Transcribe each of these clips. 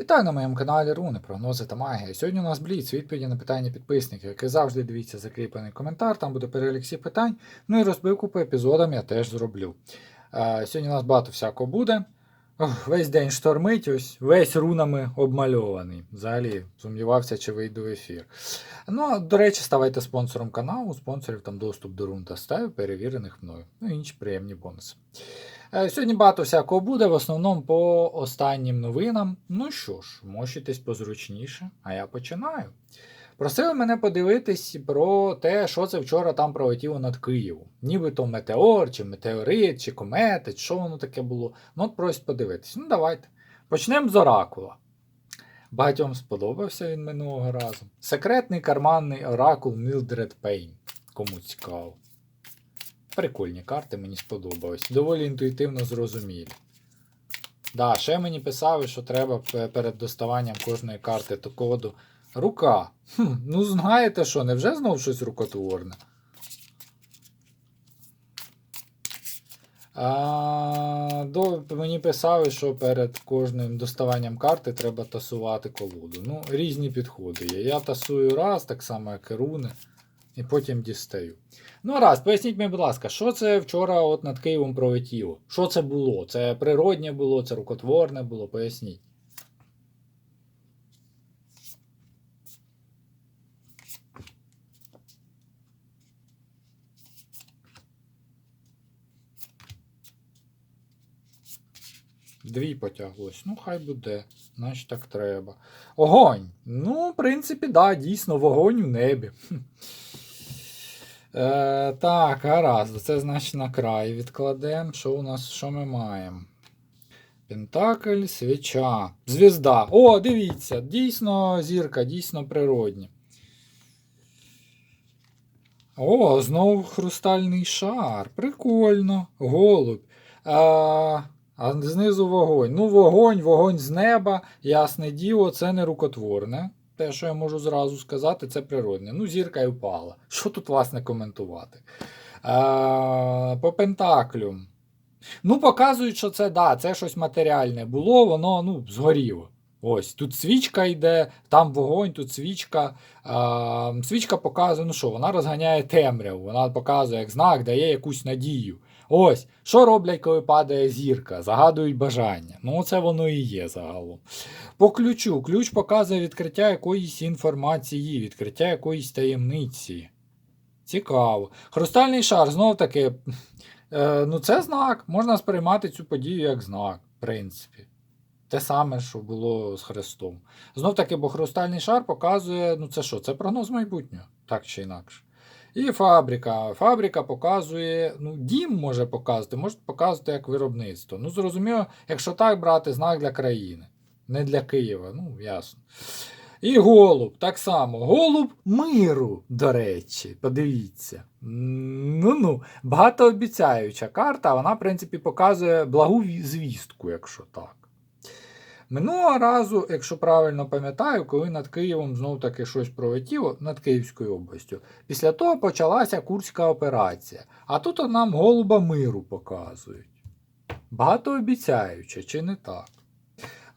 Вітаю на моєму каналі Руни, прогнози та магія. Сьогодні у нас бліц, відповіді на питання підписників, як і завжди дивіться закріплений коментар, там буде перелік всіх питань. Ну і розбивку по епізодам я теж зроблю. Сьогодні у нас багато всякого буде. Весь день штормить, ось весь рунами обмальований. Взагалі сумнівався, чи вийду в ефір. Ну, до речі, ставайте спонсором каналу, спонсорів там доступ до рун та стаю, перевірених мною. Ну і інші приємні бонуси. Е, Сьогодні багато всякого буде, в основному по останнім новинам. Ну що ж, мощитесь позручніше, а я починаю. Просили мене подивитись про те, що це вчора там пролетіло над Києвом. Нібито метеор, чи метеорит, чи комета, чи що воно таке було. Ну, от просять подивитись. Ну, давайте. Почнемо з оракула. Багатьом сподобався він минулого разу. Секретний карманний оракул Mildred Payne. Кому цікаво. Прикольні карти, мені сподобались. Доволі інтуїтивно зрозумілі. Да, ще мені писали, що треба перед доставанням кожної карти то коду. Рука. Хм, ну знаєте що, невже знов щось рукотворне? А, до, мені писали, що перед кожним доставанням карти треба тасувати колоду. Ну, різні підходи є. Я тасую раз, так само, як і руни, і потім дістаю. Ну, раз, поясніть мені, будь ласка, що це вчора от над Києвом пролетіло? Що це було? Це природнє було, це рукотворне було? Поясніть. Дві потяглось. Ну, хай буде. Значить так треба. Огонь. Ну, в принципі, да, дійсно, вогонь у небі. Е, так, гаразд. Це значить на край відкладемо. Що у нас, що ми маємо? Пентакль, свіча. Звізда. О, дивіться, дійсно зірка, дійсно природня. О, знову хрустальний шар. Прикольно. Голубь. А, а знизу вогонь. Ну, вогонь, вогонь з неба, ясне діло, це не рукотворне. Те, що я можу зразу сказати, це природне. Ну, зірка і впала. Що тут, власне, коментувати? А, по Пентаклю. Ну, показують, що це да, це щось матеріальне було, воно ну, згоріло. Ось, тут свічка йде, там вогонь, тут свічка. А, свічка показує, ну що, вона розганяє темряву, вона показує як знак, дає якусь надію. Ось, що роблять, коли падає зірка? Загадують бажання. Ну, це воно і є загалом. По ключу. Ключ показує відкриття якоїсь інформації, відкриття якоїсь таємниці. Цікаво. Хрустальний шар, знов таки. Е, ну, це знак. Можна сприймати цю подію як знак, в принципі. Те саме, що було з Христом. Знов таки, бо хрустальний шар показує, ну це що? Це прогноз майбутнього, так чи інакше. І фабрика. Фабрика показує, ну, дім може показувати, може показувати як виробництво. Ну, зрозуміло, якщо так брати, знак для країни. Не для Києва, ну, ясно. І голуб, так само. Голуб миру, до речі, подивіться. Ну-ну, багатообіцяюча карта, вона, в принципі, показує благу звістку, якщо так. Минулого разу, якщо правильно пам'ятаю, коли над Києвом знов таки щось пролетіло над Київською областю, після того почалася Курська операція. А тут нам голуба миру показують. Багатообіцяюче, чи не так?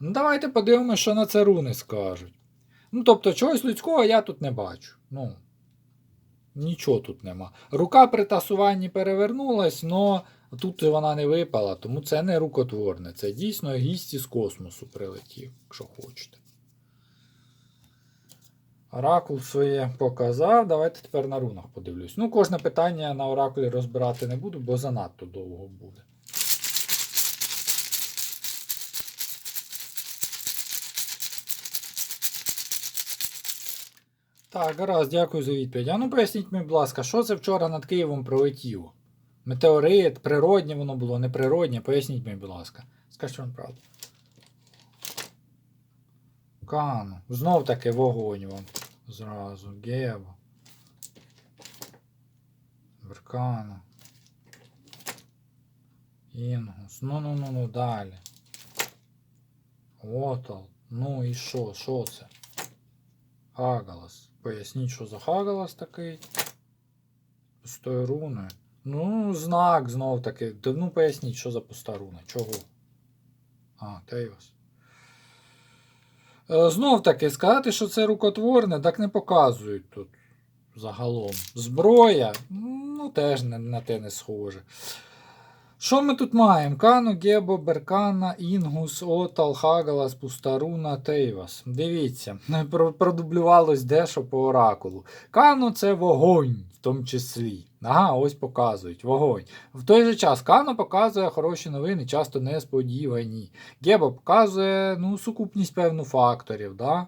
Ну, давайте подивимося, що на це руни скажуть. Ну, тобто, чогось людського я тут не бачу. Ну, нічого тут нема. Рука при тасуванні перевернулась, але тут вона не випала, тому це не рукотворне. Це дійсно гість із космосу прилетів, якщо хочете. Оракул своє показав. Давайте тепер на рунах подивлюсь. Ну, кожне питання на оракулі розбирати не буду, бо занадто довго буде. Так, гаразд, дякую за відповідь. А ну поясніть мені, будь ласка, що це вчора над Києвом пролетіло? Метеорит, природнє воно було, неприроднє. Поясніть мені, будь ласка. Скажіть вам правду. Кану. Знов таки вогонь вам. Зразу. Гево. Веркана. Інгус. Ну-ну-ну-ну далі. Отал. Ну і що? Що це? Хагалас. Поясніть, що за Хагалас такий. Пустою руною. Ну, знак знов таки. Та Ну поясніть, що за пуста руна. Чого? А, Тейвас. Е, Знов таки, сказати, що це рукотворне, так не показують тут загалом. Зброя, ну теж на те не схоже. Що ми тут маємо? Кану, Гебо, Беркана, Інгус, Отал, Хагалас, Пустаруна, Тейвас. Дивіться, продублювалось дещо по оракулу. Кану це вогонь, в тому числі. Ага, ось показують вогонь. В той же час Кано показує хороші новини, часто несподівані. Гебо показує ну, сукупність певну факторів. Да?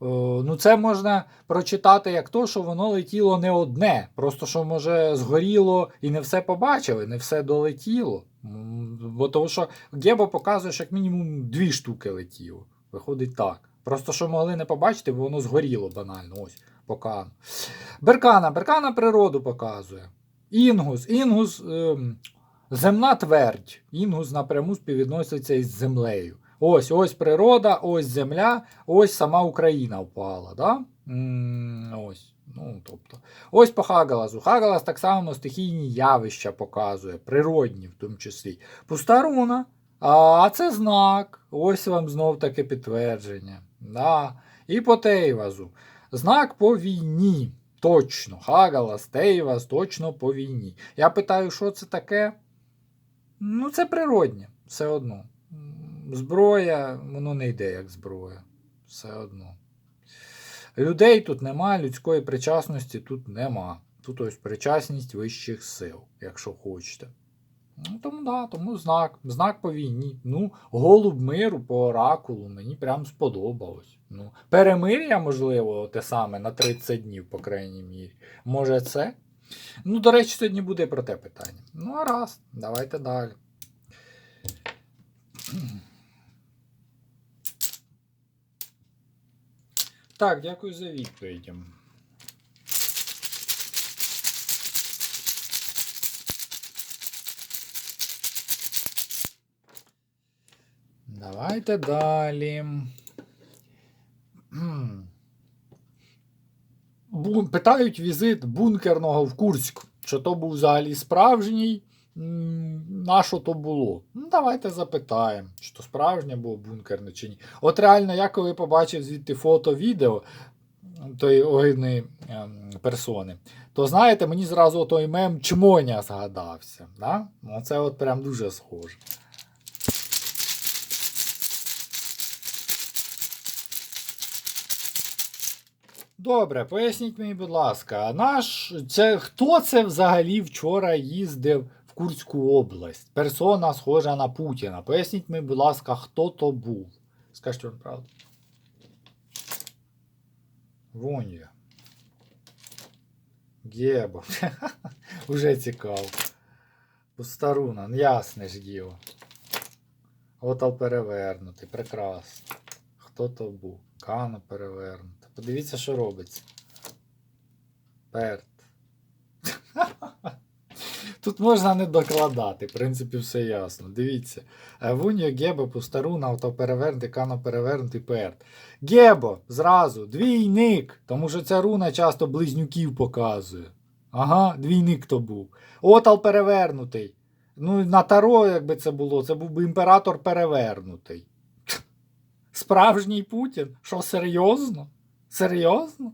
О, ну, це можна прочитати як то, що воно летіло не одне. Просто що, може, згоріло і не все побачили, не все долетіло. Бо тому що Гебо показує, що як мінімум дві штуки летіло. Виходить так. Просто що могли не побачити, бо воно згоріло банально. Ось, покану. Беркана. Беркана природу показує. Інгус. Інгус ем, земна твердь. Інгус напряму співвідноситься із землею. Ось, ось природа, ось земля, ось сама Україна впала. Да? Ось. Ну, тобто. Ось по Хагалазу. Хагалас так само стихійні явища показує, природні в тому числі. Пуста руна. А це знак. Ось вам знов таке підтвердження. Да. І по Тейвазу. Знак по війні. Точно. Хагалас, Тейвас, точно по війні. Я питаю, що це таке? Ну, це природнє, все одно. Зброя, воно не йде як зброя. Все одно. Людей тут нема, людської причасності тут нема. Тут ось причасність вищих сил, якщо хочете. Ну, тому да, тому знак. Знак по війні. Ну, голуб миру по оракулу мені прям сподобалось. Ну, перемир'я, можливо, те саме на 30 днів, по крайній мірі. Може, це? Ну, до речі, сьогодні буде про те питання. Ну, а раз, давайте далі. Так, дякую за відповіді. Давайте далі. Питають візит бункерного в Курськ. Що то був взагалі справжній? На що то було? Ну, давайте запитаємо, чи то справжнє було бункерне чи ні. От реально, я коли побачив звідти фото, відео тої огидної ем, персони, то знаєте, мені зразу той мем чмоня згадався. Да? Ну, це от прям дуже схоже. Добре, поясніть мені, будь ласка, а наш це хто це взагалі вчора їздив в Курську область? Персона схожа на Путіна. Поясніть мені, будь ласка, хто то був? Скажіть вам правду. Вон я. Гебо. Уже цікаво. Пустаруна, ну, ясне ж діло. Отал перевернутий, прекрасно. Хто то був? Кано перевернута. Подивіться, що робиться. Перт. Тут можна не докладати, в принципі, все ясно. Дивіться. Е, Вуньо, Гебо, Пустаруна, автоперевернутий, Кано перевернутий, Перт. Гебо, зразу, двійник, тому що ця руна часто близнюків показує. Ага, двійник то був. Отал перевернутий. Ну, на Таро, якби це було, це був би імператор перевернутий. Справжній Путін? Що, серйозно? Серйозно?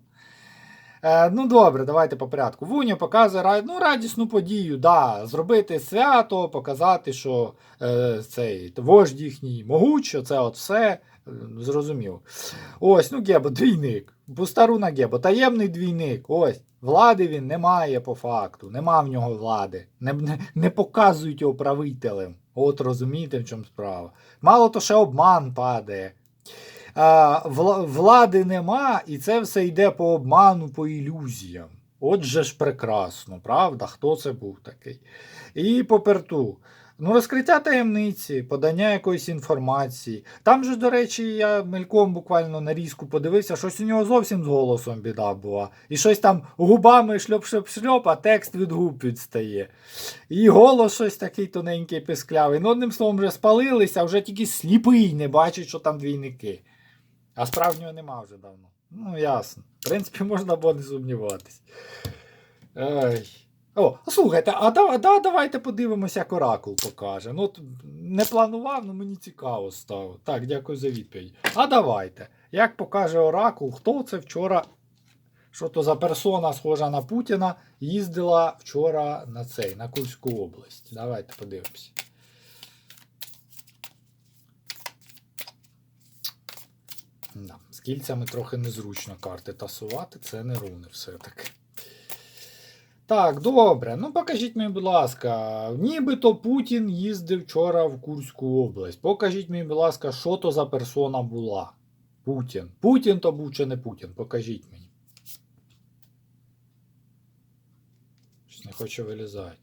Е, ну добре, давайте по порядку. Вуня показує ну, радісну подію, да, зробити свято, показати, що е, цей вождь їхній могуч, це от все. е, Зрозумів. Ось, ну Гебо, двійник. Пустаруна Гебо, таємний двійник. Ось. Влади він не має по факту, нема в нього влади. Не, не, не показують його правителем. От розумієте, в чому справа. Мало то ще обман падає. Влади нема, і це все йде по обману, по ілюзіям. Отже ж прекрасно, правда? Хто це був такий? І по перту. Ну, розкриття таємниці, подання якоїсь інформації. Там же, до речі, я мельком буквально на різку подивився, щось у нього зовсім з голосом біда була. І щось там губами шльоп-шльоп-шльоп, а текст від губ відстає. І голос щось такий тоненький писклявий. Ну, одним словом, вже спалилися, вже тільки сліпий не бачить, що там двійники. А справжнього нема вже давно. Ну, ясно. В принципі, можна було не сумніватись. Ай. О, слухайте, а да, да, давайте подивимося, як оракул покаже. Ну, не планував, ну мені цікаво стало. Так, дякую за відповідь. А давайте. Як покаже оракул, хто це вчора, що то за персона, схожа на Путіна, їздила вчора на цей, на Курську область. Давайте подивимося. Да. З кільцями трохи незручно карти тасувати, це не руни все-таки. Так, добре. Ну покажіть мені, будь ласка, нібито Путін їздив вчора в Курську область. Покажіть мені, будь ласка, що то за персона була. Путін. Путін то був чи не Путін? Покажіть мені. Щось не хочу вилізати.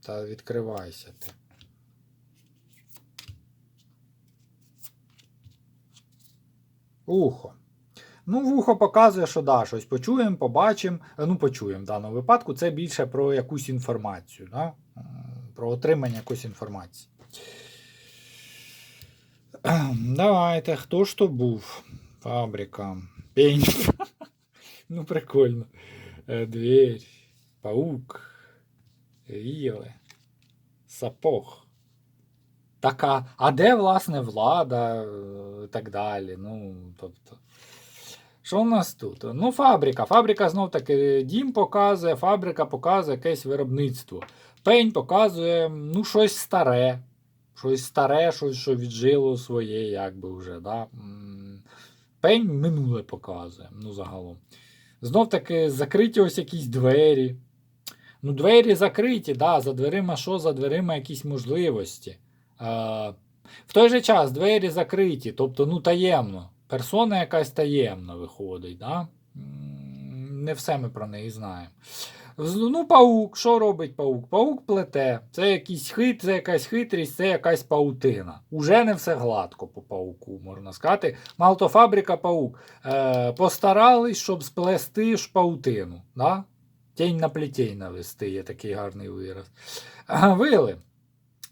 Та відкривайся ти. Ухо. Ну, вухо показує, що да, щось почуємо, побачимо. Е, Ну, почуємо в даному випадку. Це більше про якусь інформацію, да? Про отримання якоїсь інформації. Давайте, хто ж то був? Фабрика. Пень. Ну, прикольно. Е, Дверь. Паук. Віли. Сапог. Така, а де, власне, влада е, і так далі. Ну, тобто. Що у нас тут? Ну, фабрика. Фабрика знов таки дім показує, фабрика показує якесь виробництво. Пень показує ну, щось старе. Щось старе, щось, що віджило своє, якби вже. Да? Пень минуле показує, ну, загалом. Знов таки закриті ось якісь двері. Ну, двері закриті, да, за дверима що? За дверима якісь можливості. А, в той же час двері закриті, тобто ну, таємно. Персона якась таємна виходить. Да? Не все ми про неї знаємо. Ну, паук, що робить паук? Паук плете. Це якийсь хит, це якась хитрість, це якась паутина. Уже не все гладко по пауку, можна сказати. Малтофабрика паук. Е, постарались, щоб сплести ж паутину. Да? Тінь на плетінь навести, є такий гарний вираз. А, Вили.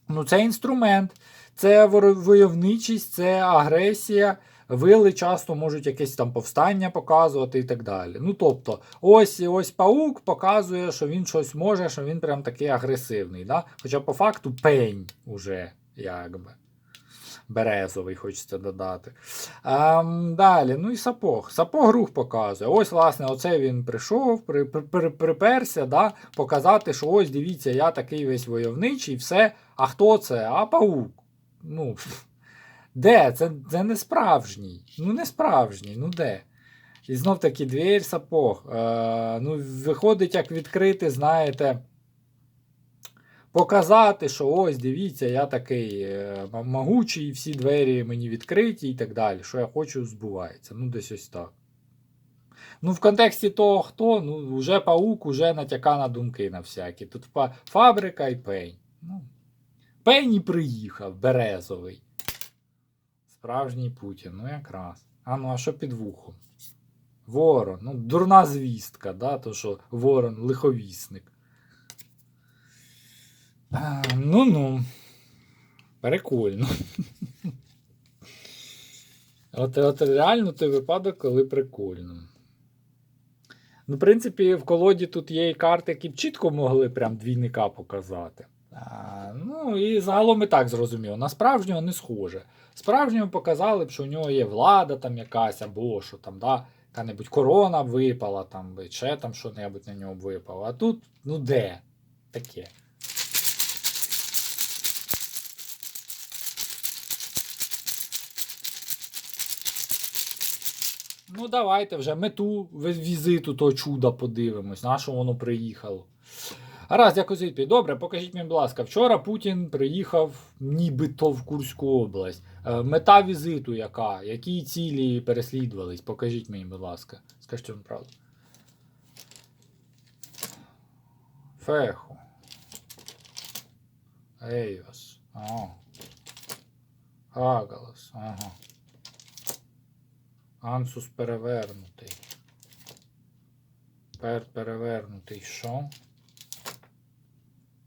Ну, це інструмент, це войовничість, це агресія. Вили часто можуть якесь там повстання показувати і так далі. Ну, тобто, ось ось паук показує, що він щось може, що він прям такий агресивний. Да? Хоча по факту пень уже, якби. Березовий, хочеться додати. А, далі, ну і сапог. Сапог рух показує. Ось, власне, оце він прийшов, при, при, при- приперся, да, показати, що ось дивіться, я такий весь войовничий, все. А хто це? А паук. Ну, де? Це, це не справжній. Ну, не справжній, ну де? І знов таки двір сапог. Е, ну, виходить, як відкрити, знаєте. Показати, що ось дивіться, я такий е, могучий, всі двері мені відкриті і так далі. Що я хочу, збувається. Ну, десь ось так. Ну, в контексті того, хто, ну, вже паук уже натяка на думки на всякі. Тут фабрика і пень. Ну, пень і приїхав, березовий. Справжній Путін, ну якраз. А ну, а що під вухом? Ворон. Ну, дурна звістка, да? то що ворон лиховісник. Ну-ну. Прикольно. От, от реально той випадок, коли прикольно. Ну, в принципі, в колоді тут є і карти, які б чітко могли прям двійника показати. Ну і загалом і так зрозуміло. На справжнього не схоже. Справжнього показали б, що у нього є влада там якась, або що там, да, яка-небудь корона випала, там, ще там що-небудь на нього випало. А тут, ну де? Таке. Ну, давайте вже мету візиту того чуда подивимось, на що воно приїхало. Дякую за відповідь. Добре, покажіть мені, будь ласка, вчора Путін приїхав нібито в Курську область. Е, Мета візиту яка? Які цілі переслідувались? Покажіть мені, будь ласка. Скажіть вам правду. Феху. Ейос. Ага. Агалас. Ага. Ансус перевернутий. Пер перевернутий що?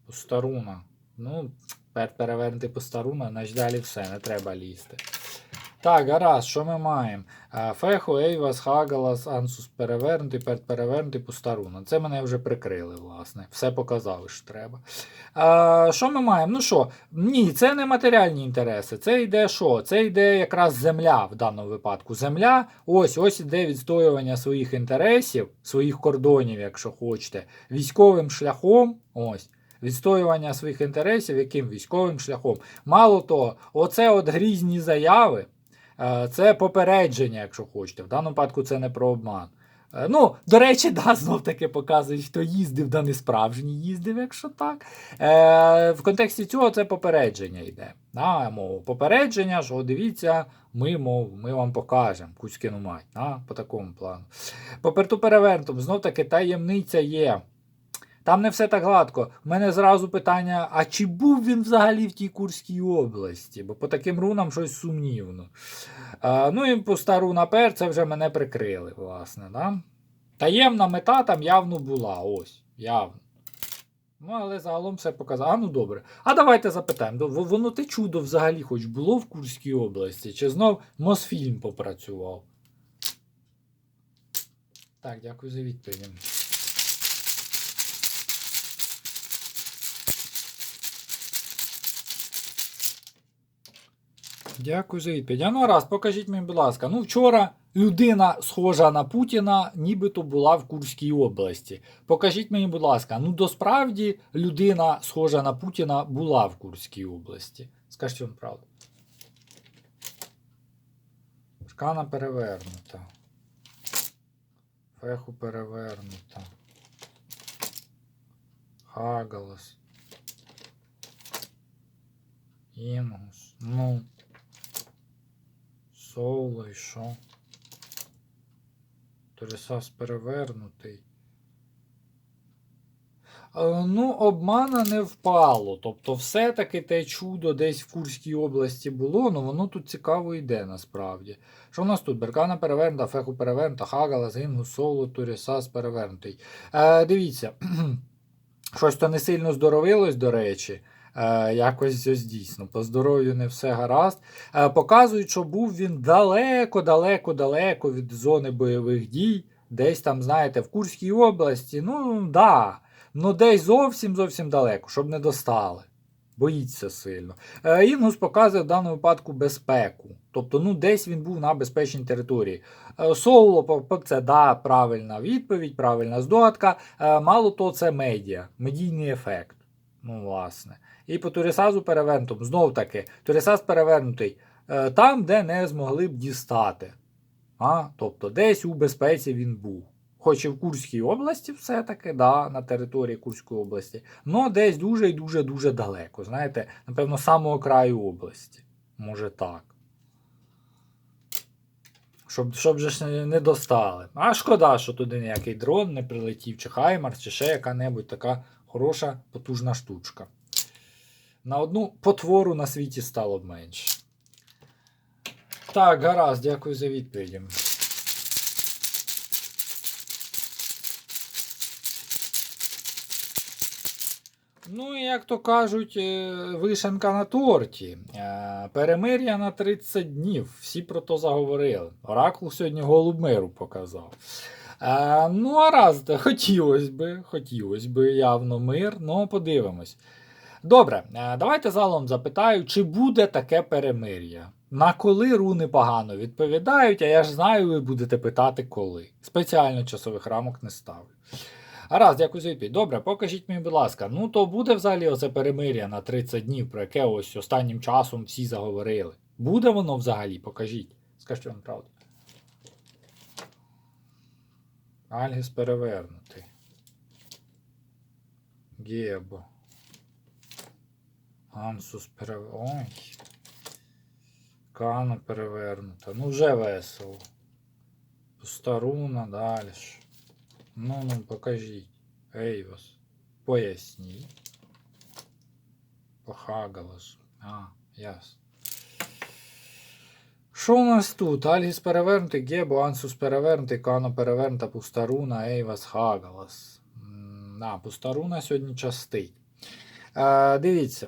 Постаруна. Ну, пер перевернутий постаруна, значить далі все, не треба лізти. Так, гаразд, що ми маємо? Е, Феху, Ейвас, Хагалас, Ансус перевернутий, перед перевернутий, Пустаруна. Це мене вже прикрили, власне. Все показали, що треба. А, що ми маємо? Ну що, ні, це не матеріальні інтереси. Це йде що? Це йде якраз земля в даному випадку. Земля, ось ось іде відстоювання своїх інтересів, своїх кордонів, якщо хочете, військовим шляхом. Ось. Відстоювання своїх інтересів, яким військовим шляхом. Мало того, оце от грізні заяви, е, це попередження, якщо хочете. В даному випадку це не про обман. Е, Ну, до речі, да, знов таки показують, хто їздив, да не справжній їздив, якщо так. Е, в контексті цього це попередження йде. Да, мов, попередження, що дивіться, ми, мов, ми вам покажемо Кузькину мать. Да, по такому плану. По перту перевернутому, знов таки таємниця є. Там не все так гладко. У мене зразу питання: а чи був він взагалі в тій Курській області? Бо по таким рунам щось сумнівно. А, ну і по стару напер це вже мене прикрили, власне. Да? Таємна мета там явно була. Ось, явно. Ну, але загалом все показало. А ну добре. А давайте запитаємо. Воно те чудо взагалі хоч було в Курській області, чи знов Мосфільм попрацював? Так, дякую за відповідь. Дякую за відповідь. А ну раз, покажіть мені, будь ласка. Ну, вчора людина, схожа на Путіна, нібито була в Курській області. Покажіть мені, будь ласка, ну досправді людина, схожа на Путіна, була в Курській області. Скажіть вам правду. Шкана перевернута. Феху перевернута. Хагалас. Інгус. Ну. Соло і що? Торісас перевернутий. Е, Ну, обмана не впало. Тобто, все-таки те чудо десь в Курській області було, але воно тут цікаво йде насправді. Що в нас тут? Беркана перевернута, феху перевернута, Хагала, Зингу, Соло, Турісас перевернутий. Е, дивіться, щось то не сильно здоровилось, до речі. Е, якось ось дійсно, здоров'ю не все гаразд. Е, показують, що був він далеко, далеко, далеко від зони бойових дій. Десь там, знаєте, в Курській області. Ну, да. Ну, десь зовсім зовсім далеко, щоб не достали. Боїться сильно. Е, Інгус показує в даному випадку безпеку. Тобто, ну, десь він був на безпечній території. По- це да, правильна відповідь, правильна здогадка. Мало того, це медіа, медійний ефект. Ну, власне. І по Турісазу перевернутому, знов таки, Турісаз перевернутий е, там, де не змогли б дістати. А? Тобто десь у безпеці він був. Хоч і в Курській області, все-таки, да, на території Курської області, але десь дуже і дуже-дуже далеко. Знаєте, напевно, самого краю області. Може так. Щоб, щоб же ж не- достали. А шкода, що туди ніякий дрон не прилетів, чи Хаймарс, чи ще яка-небудь така хороша, потужна штучка. На одну потвору на світі стало б менше. Так, гаразд, дякую за відповіді. Ну, і як то кажуть, е, вишенка на торті. Е, Перемир'я на 30 днів. Всі про то заговорили. Оракул сьогодні голуб миру показав. Е, Ну, а раз, хотілося би, хотілося би явно мир, ну подивимось. Добре, е, давайте залом запитаю, чи буде таке перемир'я? На коли руни погано відповідають, а я ж знаю, ви будете питати коли. Спеціально часових рамок не ставлю. Гаразд, дякую за відповідь. Добре, покажіть мені, будь ласка, ну то буде взагалі оце перемир'я на 30 днів, про яке ось останнім часом всі заговорили. Буде воно взагалі? Покажіть. Скажіть вам правду. Альгіс перевернутий. Гебо. Ансус перевернутий. Ой. Кана перевернута. Ну вже весело. Старуна далі. Ну, ну, покажіть. Ейвос. Поясніть. Похагалас. А, ясно. Що у нас тут? Альгіс перевернутий, Гебо, Ансус перевернутий, Кано перевернута, Пустаруна, Ейвас, Хагалас. А, Пустаруна сьогодні частить. Е, дивіться.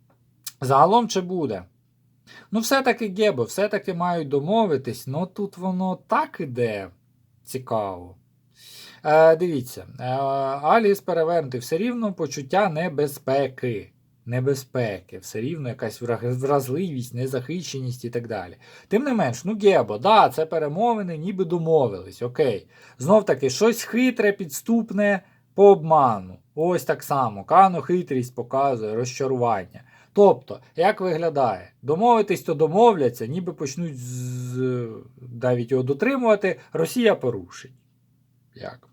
Загалом чи буде? Ну, все-таки Гебо, все-таки мають домовитись, ну тут воно так іде цікаво. Е, дивіться, е, Аліс перевернутий, все рівно почуття небезпеки. Небезпеки, все рівно якась вразливість, незахищеність і так далі. Тим не менш, ну Гебо, да, це перемовини, ніби домовились, окей. Знов таки, щось хитре, підступне по обману. Ось так само. Кано хитрість показує, розчарування. Тобто, як виглядає? Домовитись, то домовляться, ніби почнуть з... навіть його дотримувати, Росія порушить. Як.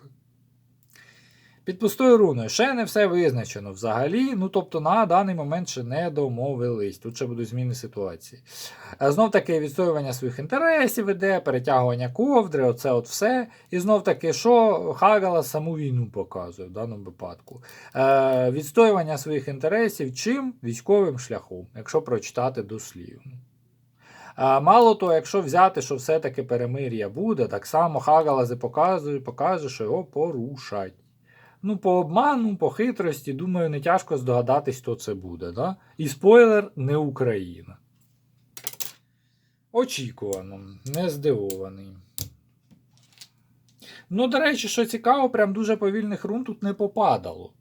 Під пустою руною ще не все визначено взагалі. Ну тобто на даний момент ще не домовились. Тут ще будуть зміни ситуації. Знов таки відстоювання своїх інтересів іде, перетягування ковдри, оце от все. І знов таки, що Хагала саму війну показує в даному випадку. Е, відстоювання своїх інтересів чим? Військовим шляхом, якщо прочитати дослівно. Мало того, якщо взяти, що все-таки перемир'я буде, так само Хагалази показує, покаже, що його порушать. Ну, по обману, по хитрості, думаю, не тяжко здогадатись, хто це буде. Да? І спойлер не Україна. Очікувано, не здивований. Ну, до речі, що цікаво, прям дуже повільних рун тут не попадало.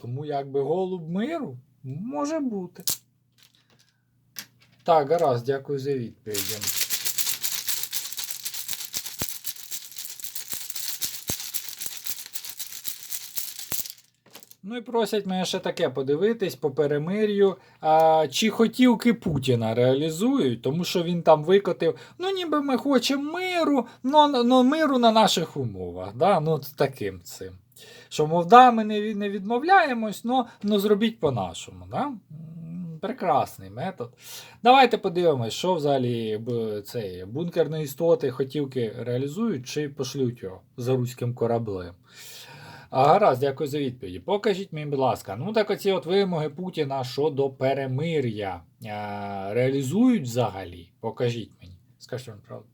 Тому якби голуб миру може бути. Так, гаразд, дякую за відповіді. Ну і просять мене ще таке подивитись по перемир'ю, а, чи хотілки Путіна реалізують, тому що він там викотив, ну ніби ми хочемо миру, но, но миру на наших умовах. Да? Ну, таким цим. Що, мов, да, ми не, не відмовляємось, но, но зробіть по-нашому. Да? Прекрасний метод. Давайте подивимось, що взагалі цей, бункерні істоти хотілки реалізують чи пошлють його за руським кораблем. А, гаразд, дякую за відповіді. Покажіть мені, будь ласка, ну так оці от вимоги Путіна щодо перемир'я а, реалізують взагалі? Покажіть мені. Скажіть вам правду.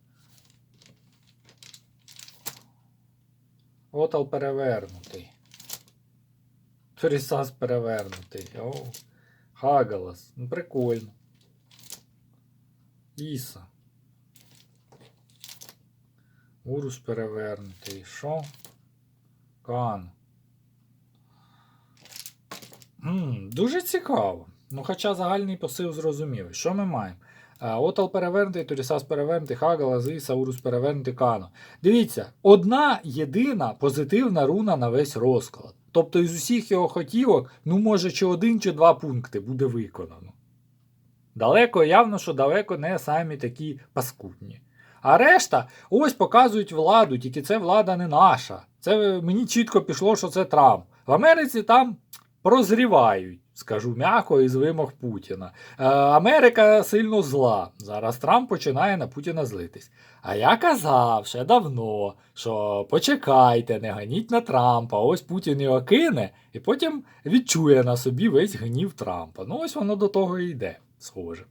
Отал перевернутий. Торісас перевернутий. О, Хагалас. Ну, прикольно. Іса. Урус перевернутий. Що? Кан. М, дуже цікаво. Ну, хоча загальний посил зрозумілий. Що ми маємо? Е, Отал перевернутий, Торісас перевернутий, Хагала, Зи, Саурус перевернутий, Кано. Дивіться, одна єдина позитивна руна на весь розклад. Тобто із усіх його хотілок, ну, може, чи один, чи два пункти буде виконано. Далеко, явно, що далеко не самі такі паскудні. А решта ось показують владу, тільки це влада не наша. Це мені чітко пішло, що це Трамп. В Америці там прозрівають, скажу м'яко, із вимог Путіна. Е, Америка сильно зла. Зараз Трамп починає на Путіна злитись. А я казав ще давно, що почекайте, не ганіть на Трампа, ось Путін його кине, і потім відчує на собі весь гнів Трампа. Ну ось воно до того і йде, схоже.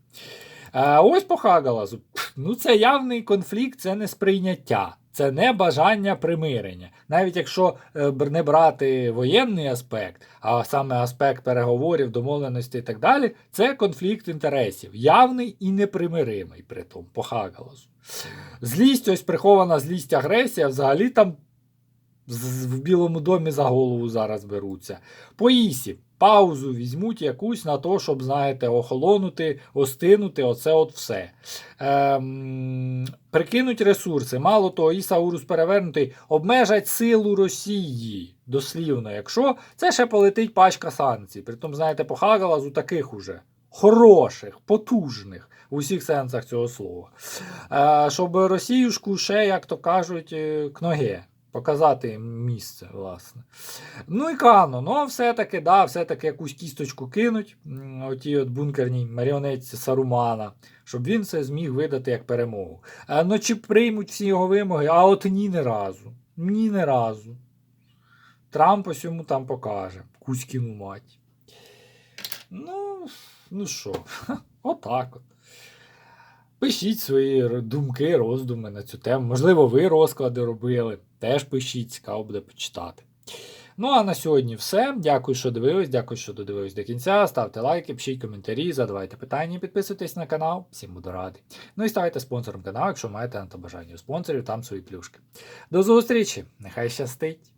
Е, ось по Хагалазу. Ну, це явний конфлікт, це не сприйняття, це не бажання примирення. Навіть якщо е, не брати воєнний аспект, а саме аспект переговорів, домовленості і так далі, це конфлікт інтересів, явний і непримиримий при тому, по Хагалазу. Злість, ось прихована злість, агресія, взагалі там в Білому домі за голову зараз беруться. По Ісі паузу візьмуть якусь на то, щоб, знаєте, охолонути, остинути, оце от все. Ем, прикинуть ресурси. Мало того, Ісаурус перевернутий, обмежать силу Росії. Дослівно, якщо це ще полетить пачка санкцій. Притом, знаєте, по Хагалазу таких уже хороших, потужних в усіх сенсах цього слова. Е, щоб Росіюшку ще, як то кажуть, е, к ноге. Показати їм місце, власне. Ну і Кано, ну все-таки, да, все-таки якусь кісточку кинуть, отій от бункерній маріонетці Сарумана, щоб він це зміг видати як перемогу. Е, ну чи приймуть всі його вимоги, а от ні не разу. Ні не разу. Трамп ось йому там покаже. Кузькіну мать. Ну, ну що, отак от. Пишіть свої думки, роздуми на цю тему. Можливо, ви розклади робили. Теж пишіть, цікаво буде почитати. Ну а на сьогодні все. Дякую, що дивились, дякую, що додивились до кінця. Ставте лайки, пишіть коментарі, задавайте питання, підписуйтесь на канал. Всім буду радий. Ну і ставайте спонсором каналу, якщо маєте на то бажання у спонсорів там свої плюшки. До зустрічі! Нехай щастить!